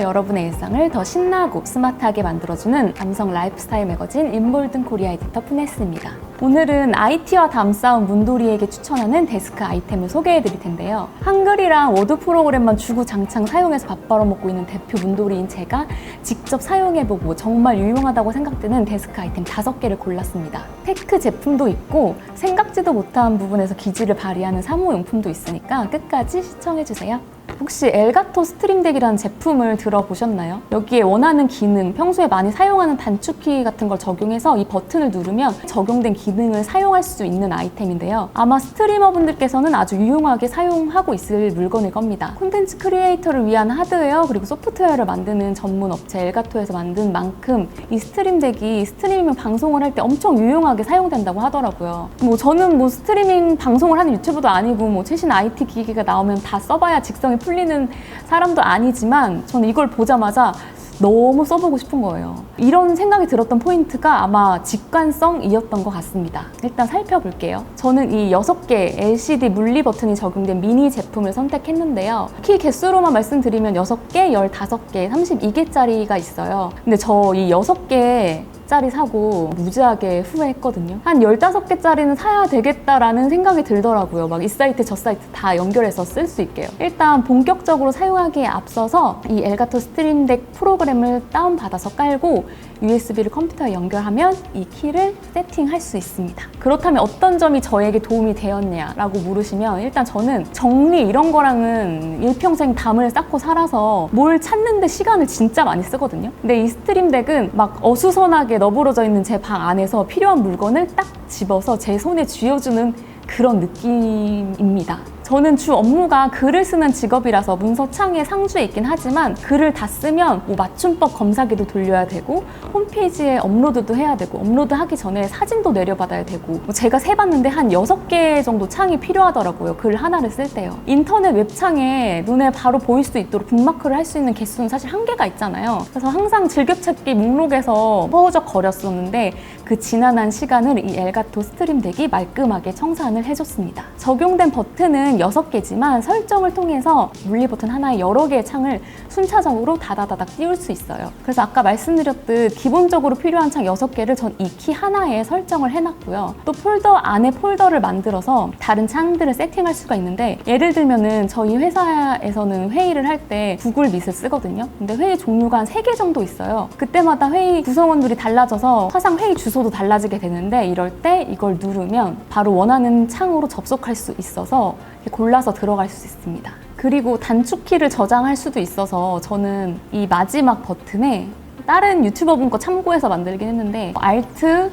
여러분의 일상을 더 신나고 스마트하게 만들어주는 남성 라이프스타일 매거진 인볼든 코리아 에디터 푸네스입니다. 오늘은 IT와 담싸운 문도리에게 추천하는 데스크 아이템을 소개해 드릴 텐데요. 한글이랑 워드 프로그램만 주구장창 사용해서 밥 벌어먹고 있는 대표 문도리인 제가 직접 사용해보고 정말 유용하다고 생각되는 데스크 아이템 5개를 골랐습니다. 테크 제품도 있고 생각지도 못한 부분에서 기질을 발휘하는 사무용품도 있으니까 끝까지 시청해주세요. 혹시 엘가토 스트림덱이라는 제품을 들어보셨나요? 여기에 원하는 기능, 평소에 많이 사용하는 단축키 같은 걸 적용해서 이 버튼을 누르면 적용된 기능을 사용할 수 있는 아이템인데요. 아마 스트리머분들께서는 아주 유용하게 사용하고 있을 물건일 겁니다. 콘텐츠 크리에이터를 위한 하드웨어 그리고 소프트웨어를 만드는 전문 업체 엘가토에서 만든 만큼 이 스트림덱이 스트리밍 방송을 할 때 엄청 유용하게 사용된다고 하더라고요. 뭐 저는 뭐 스트리밍 방송을 하는 유튜브도 아니고 뭐 최신 IT 기기가 나오면 다 써봐야 직성 이 풀리는 사람도 아니지만 저는 이걸 보자마자 너무 써보고 싶은 거예요. 이런 생각이 들었던 포인트가 아마 직관성이었던 것 같습니다. 일단 살펴볼게요. 저는 이 6개 LCD 물리 버튼이 적용된 미니 제품을 선택했는데요. 키 개수로만 말씀드리면 6개, 15개, 32개짜리가 있어요. 근데 저 이 6개 짜리 사고 무지하게 후회했거든요. 한 15개짜리는 사야 되겠다라는 생각이 들더라고요. 막 이 사이트 저 사이트 다 연결해서 쓸 수 있게요. 일단 본격적으로 사용하기에 앞서서 이 엘가토 스트림덱 프로그램을 다운받아서 깔고 USB를 컴퓨터에 연결하면 이 키를 세팅할 수 있습니다. 그렇다면 어떤 점이 저에게 도움이 되었냐라고 물으시면 일단 저는 정리 이런 거랑은 일평생 담을 쌓고 살아서 뭘 찾는데 시간을 진짜 많이 쓰거든요. 근데 이 스트림덱은 막 어수선하게 너부러져 있는 제 방 안에서 필요한 물건을 딱 집어서 제 손에 쥐어주는 그런 느낌입니다. 저는 주 업무가 글을 쓰는 직업이라서 문서창에 상주에 있긴 하지만 글을 다 쓰면 뭐 맞춤법 검사기도 돌려야 되고 홈페이지에 업로드도 해야 되고 업로드 하기 전에 사진도 내려받아야 되고 뭐 제가 세봤는데 한 6개 정도 창이 필요하더라고요. 글 하나를 쓸 때요. 인터넷 웹창에 눈에 바로 보일 수 있도록 북마크를 할 수 있는 개수는 사실 한계가 있잖아요. 그래서 항상 즐겨찾기 목록에서 허우적 거렸었는데 그 지난한 시간을 이 엘가토 스트림 덱이 말끔하게 청산을 해줬습니다. 적용된 버튼은 6개지만 설정을 통해서 물리 버튼 하나에 여러 개의 창을 순차적으로 다다다닥 띄울 수 있어요. 그래서 아까 말씀드렸듯 기본적으로 필요한 창 6개를 전 이 키 하나에 설정을 해놨고요. 또 폴더 안에 폴더를 만들어서 다른 창들을 세팅할 수가 있는데 예를 들면은 저희 회사에서는 회의를 할 때 구글 밑을 쓰거든요. 근데 회의 종류가 한 3개 정도 있어요. 그때마다 회의 구성원들이 달라져서 화상 회의 주소도 달라지게 되는데 이럴 때 이걸 누르면 바로 원하는 창으로 접속할 수 있어서 골라서 들어갈 수 있습니다. 그리고 단축키를 저장할 수도 있어서 저는 이 마지막 버튼에 다른 유튜버분 거 참고해서 만들긴 했는데 Alt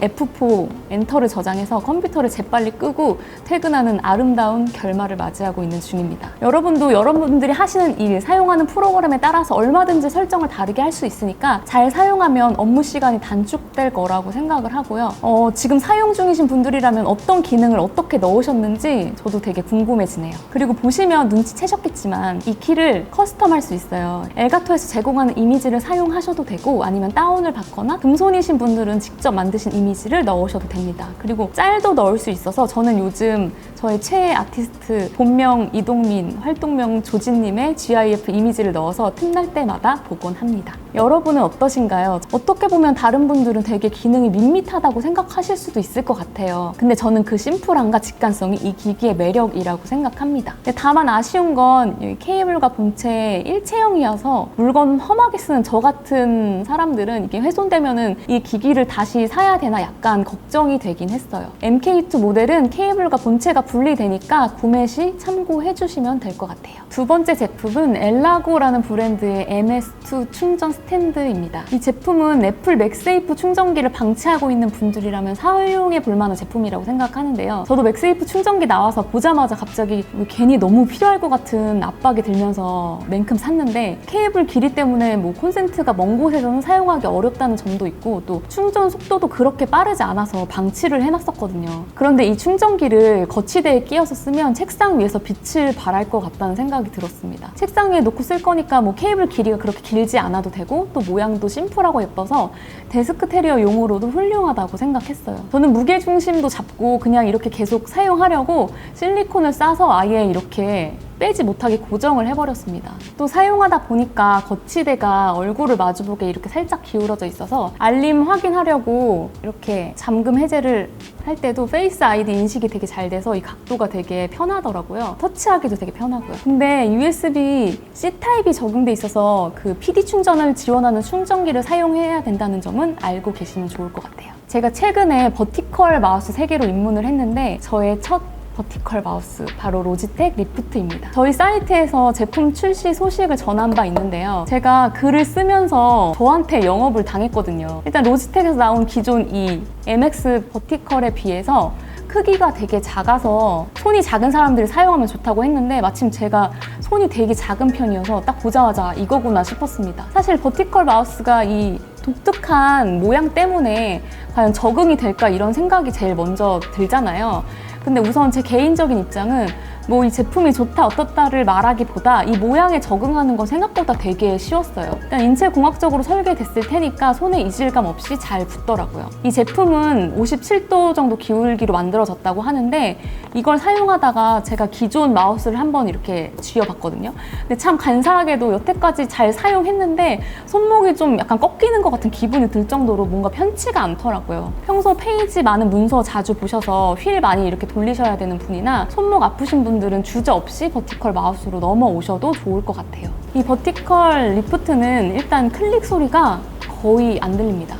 F4 엔터를 저장해서 컴퓨터를 재빨리 끄고 퇴근하는 아름다운 결말을 맞이하고 있는 중입니다. 여러분도 여러분들이 하시는 일, 사용하는 프로그램에 따라서 얼마든지 설정을 다르게 할 수 있으니까 잘 사용하면 업무 시간이 단축될 거라고 생각을 하고요. 어, 지금 사용 중이신 분들이라면 어떤 기능을 어떻게 넣으셨는지 저도 되게 궁금해지네요. 그리고 보시면 눈치채셨겠지만 이 키를 커스텀할 수 있어요. 엘가토에서 제공하는 이미지를 사용하셔도 되고 아니면 다운을 받거나 금손이신 분들은 직접 만드신 이미지 를 넣으셔도 됩니다. 그리고 짤도 넣을 수 있어서 저는 요즘 저의 최애 아티스트 본명 이동민, 활동명 조진님의 GIF 이미지를 넣어서 틈날 때마다 보곤 합니다. 여러분은 어떠신가요? 어떻게 보면 다른 분들은 되게 기능이 밋밋하다고 생각하실 수도 있을 것 같아요. 근데 저는 그 심플함과 직관성이 이 기기의 매력이라고 생각합니다. 다만 아쉬운 건이 케이블과 본체 일체형이어서 물건 험하게 쓰는 저 같은 사람들은 이게 훼손되면은 이 기기를 다시 사야 되나 약간 걱정이 되긴 했어요. MK2 모델은 케이블과 본체가 분리되니까 구매 시 참고해 주시면 될 것 같아요. 두 번째 제품은 엘라고라는 브랜드의 MS2 충전 스탠드입니다. 이 제품은 애플 맥세이프 충전기를 방치하고 있는 분들이라면 사용해 볼 만한 제품이라고 생각하는데요. 저도 맥세이프 충전기 나와서 보자마자 갑자기 뭐 괜히 너무 필요할 것 같은 압박이 들면서 맨큼 샀는데 케이블 길이 때문에 뭐 콘센트가 먼 곳에서는 사용하기 어렵다는 점도 있고 또 충전 속도도 그렇게 빠르지 않아서 방치를 해놨었거든요. 그런데 이 충전기를 거치대에 끼워서 쓰면 책상 위에서 빛을 발할 것 같다는 생각이 들었습니다. 책상 위에 놓고 쓸 거니까 뭐 케이블 길이가 그렇게 길지 않아도 되고 또 모양도 심플하고 예뻐서 데스크 테리어 용으로도 훌륭하다고 생각했어요. 저는 무게 중심도 잡고 그냥 이렇게 계속 사용하려고 실리콘을 싸서 아예 이렇게 빼지 못하게 고정을 해버렸습니다. 또 사용하다 보니까 거치대가 얼굴을 마주보게 이렇게 살짝 기울어져 있어서 알림 확인하려고 이렇게 잠금 해제를 할 때도 페이스 아이디 인식이 되게 잘 돼서 이 각도가 되게 편하더라고요. 터치하기도 되게 편하고요. 근데 USB C 타입이 적용돼 있어서 그 PD 충전을 지원하는 충전기를 사용해야 된다는 점은 알고 계시면 좋을 것 같아요. 제가 최근에 버티컬 마우스 3개로 입문을 했는데 저의 첫 버티컬 마우스 바로 로지텍 리프트입니다. 저희 사이트에서 제품 출시 소식을 전한 바 있는데요. 제가 글을 쓰면서 저한테 영업을 당했거든요. 일단 로지텍에서 나온 기존 이 MX 버티컬에 비해서 크기가 되게 작아서 손이 작은 사람들이 사용하면 좋다고 했는데 마침 제가 손이 되게 작은 편이어서 딱 보자마자 이거구나 싶었습니다. 사실 버티컬 마우스가 이 독특한 모양 때문에 과연 적응이 될까 이런 생각이 제일 먼저 들잖아요. 근데 우선 제 개인적인 입장은 뭐 이 제품이 좋다 어떻다를 말하기보다 이 모양에 적응하는 건 생각보다 되게 쉬웠어요. 일단 인체공학적으로 설계됐을 테니까 손에 이질감 없이 잘 붙더라고요. 이 제품은 57도 정도 기울기로 만들어졌다고 하는데 이걸 사용하다가 제가 기존 마우스를 한번 이렇게 쥐어봤거든요. 근데 참 간사하게도 여태까지 잘 사용했는데 손목이 좀 약간 꺾이는 것 같은 기분이 들 정도로 뭔가 편치가 않더라고요. 평소 페이지 많은 문서 자주 보셔서 휠 많이 이렇게 돌리셔야 되는 분이나 손목 아프신 분들은 주저없이 버티컬 마우스로 넘어오셔도 좋을 것 같아요. 이 버티컬 리프트는 일단 클릭 소리가 거의 안 들립니다.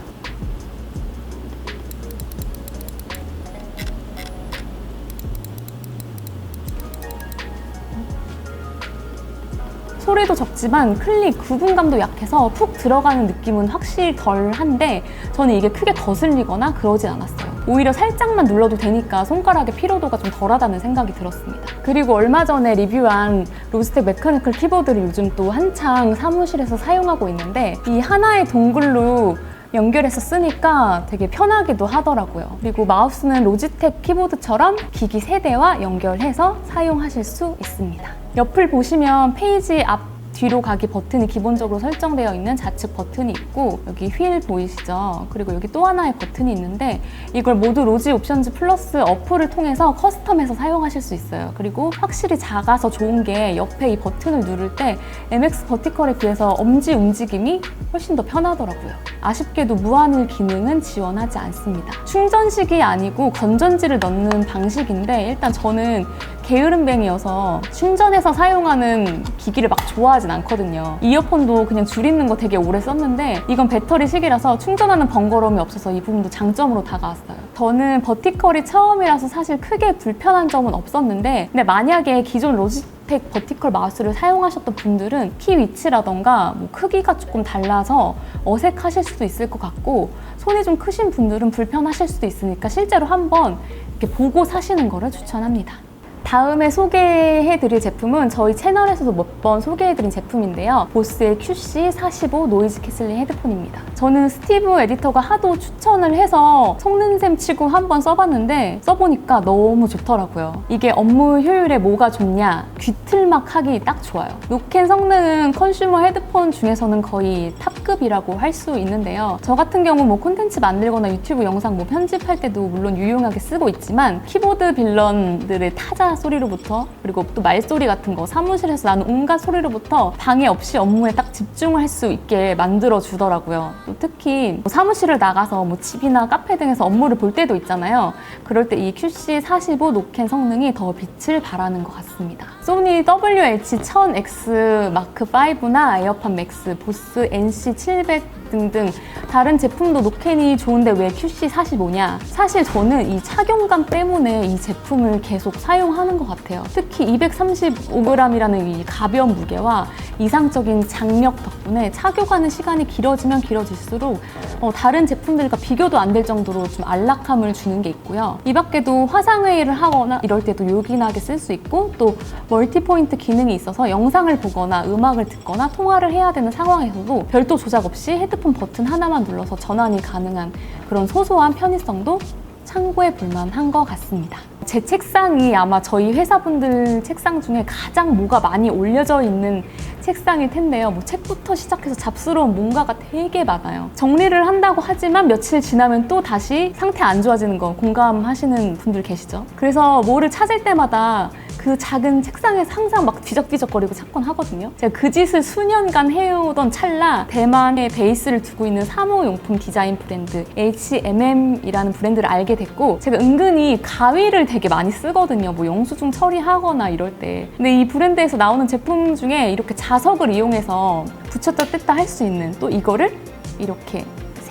소리도 적지만 클릭 구분감도 약해서 푹 들어가는 느낌은 확실히 덜한데 저는 이게 크게 거슬리거나 그러진 않았어요. 오히려 살짝만 눌러도 되니까 손가락의 피로도가 좀 덜하다는 생각이 들었습니다. 그리고 얼마 전에 리뷰한 로스텍 메카니컬 키보드를 요즘 또 한창 사무실에서 사용하고 있는데 이 하나의 동글로 연결해서 쓰니까 되게 편하기도 하더라고요. 그리고 마우스는 로지텍 키보드처럼 기기 세대와 연결해서 사용하실 수 있습니다. 옆을 보시면 페이지 앞 뒤로 가기 버튼이 기본적으로 설정되어 있는 좌측 버튼이 있고 여기 휠 보이시죠? 그리고 여기 또 하나의 버튼이 있는데 이걸 모두 로지 옵션즈 플러스 어플을 통해서 커스텀해서 사용하실 수 있어요. 그리고 확실히 작아서 좋은 게 옆에 이 버튼을 누를 때 MX 버티컬에 비해서 엄지 움직임이 훨씬 더 편하더라고요. 아쉽게도 무한일 기능은 지원하지 않습니다. 충전식이 아니고 건전지를 넣는 방식인데 일단 저는 게으름뱅이여서 충전해서 사용하는 기기를 막 좋아하진 않거든요. 이어폰도 그냥 줄 있는 거 되게 오래 썼는데 이건 배터리 식이라서 충전하는 번거로움이 없어서 이 부분도 장점으로 다가왔어요. 저는 버티컬이 처음이라서 사실 크게 불편한 점은 없었는데 근데 만약에 기존 로지 텍 버티컬 마우스를 사용하셨던 분들은 키 위치라던가 뭐 크기가 조금 달라서 어색하실 수도 있을 것 같고 손이 좀 크신 분들은 불편하실 수도 있으니까 실제로 한번 이렇게 보고 사시는 거를 추천합니다. 다음에 소개해드릴 제품은 저희 채널에서도 몇 번 소개해드린 제품인데요. 보스의 QC45 노이즈 캐슬링 헤드폰입니다. 저는 스티브 에디터가 하도 추천을 해서 속는셈 치고 한번 써봤는데 써보니까 너무 좋더라고요. 이게 업무 효율에 뭐가 좋냐? 귀틀막 하기 딱 좋아요. 노캔 성능은 컨슈머 헤드폰 중에서는 거의 탑급이라고 할 수 있는데요. 저 같은 경우 뭐 콘텐츠 만들거나 유튜브 영상 뭐 편집할 때도 물론 유용하게 쓰고 있지만 키보드 빌런들의 타자 소리로부터 그리고 또 말소리 같은 거 사무실에서 나는 온갖 소리로부터 방해 없이 업무에 딱 집중을 할수 있게 만들어 주더라고요. 또 특히 뭐 사무실을 나가서 뭐 집이나 카페 등에서 업무를 볼 때도 있잖아요. 그럴 때 이 QC45 노캔 성능이 더 빛을 발하는 것 같습니다. 소니 WH-1000X 마크 5나 에어팟 맥스, 보스 NC700 등등 다른 제품도 노캔이 좋은데 왜 QC45냐? 사실 저는 이 착용감 때문에 이 제품을 계속 사용하는 것 같아요. 특히 235g이라는 이 가벼운 무게와 이상적인 장력 덕분에 착용하는 시간이 길어지면 길어질수록 어, 다른 제품들과 비교도 안 될 정도로 좀 안락함을 주는 게 있고요. 이 밖에도 화상회의를 하거나 이럴 때도 요긴하게 쓸 수 있고 또 멀티포인트 기능이 있어서 영상을 보거나 음악을 듣거나 통화를 해야 되는 상황에서도 별도 조작 없이 헤드 폰 버튼 하나만 눌러서 전환이 가능한 그런 소소한 편의성도 참고해 볼 만한 것 같습니다. 제 책상이 아마 저희 회사분들 책상 중에 가장 뭐가 많이 올려져 있는 책상일 텐데요. 뭐 책부터 시작해서 잡스러운 뭔가가 되게 많아요. 정리를 한다고 하지만 며칠 지나면 또 다시 상태 안 좋아지는 거 공감하시는 분들 계시죠? 그래서 뭐를 찾을 때마다 그그 작은 책상에서 항상 막 뒤적뒤적거리고 찾곤 하거든요. 제가 그 짓을 수년간 해오던 찰나 대만에 베이스를 두고 있는 사무용품 디자인 브랜드 H&M이라는 브랜드를 알게 됐고 제가 은근히 가위를 되게 많이 쓰거든요. 뭐 영수증 처리하거나 이럴 때. 근데 이 브랜드에서 나오는 제품 중에 이렇게 자석을 이용해서 붙였다 뗐다 할 수 있는 또 이거를 이렇게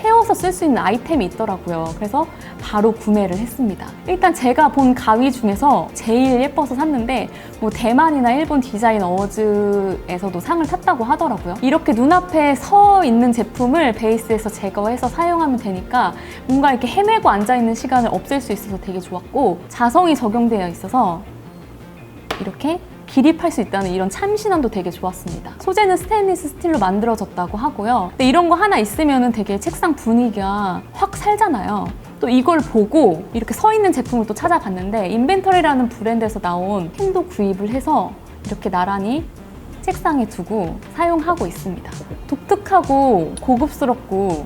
세워서 쓸 수 있는 아이템이 있더라고요. 그래서 바로 구매를 했습니다. 일단 제가 본 가위 중에서 제일 예뻐서 샀는데 뭐 대만이나 일본 디자인 어워즈에서도 상을 탔다고 하더라고요. 이렇게 눈앞에 서 있는 제품을 베이스에서 제거해서 사용하면 되니까 뭔가 이렇게 헤매고 앉아 있는 시간을 없앨 수 있어서 되게 좋았고 자성이 적용되어 있어서 이렇게 기립할 수 있다는 이런 참신함도 되게 좋았습니다. 소재는 스테인리스 스틸로 만들어졌다고 하고요. 근데 이런 거 하나 있으면 되게 책상 분위기가 확 살잖아요. 또 이걸 보고 이렇게 서 있는 제품을 또 찾아봤는데 인벤터리라는 브랜드에서 나온 캔도 구입을 해서 이렇게 나란히 책상에 두고 사용하고 있습니다. 독특하고 고급스럽고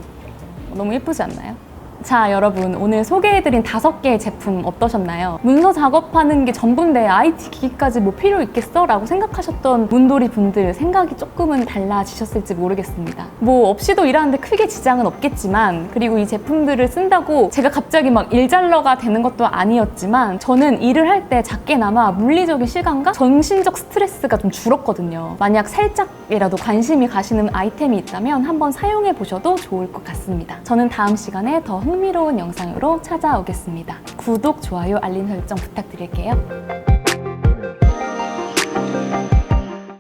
너무 예쁘지 않나요? 자, 여러분. 오늘 소개해드린 다섯 개의 제품 어떠셨나요? 문서 작업하는 게 전부인데 IT 기기까지 뭐 필요 있겠어? 라고 생각하셨던 문돌이 분들 생각이 조금은 달라지셨을지 모르겠습니다. 뭐 없이도 일하는데 크게 지장은 없겠지만 그리고 이 제품들을 쓴다고 제가 갑자기 막 일잘러가 되는 것도 아니었지만 저는 일을 할 때 작게나마 물리적인 시간과 정신적 스트레스가 좀 줄었거든요. 만약 살짝이라도 관심이 가시는 아이템이 있다면 한번 사용해 보셔도 좋을 것 같습니다. 저는 다음 시간에 더 흥미로운 영상으로 찾아오겠습니다. 구독, 좋아요, 알림 설정 부탁드릴게요.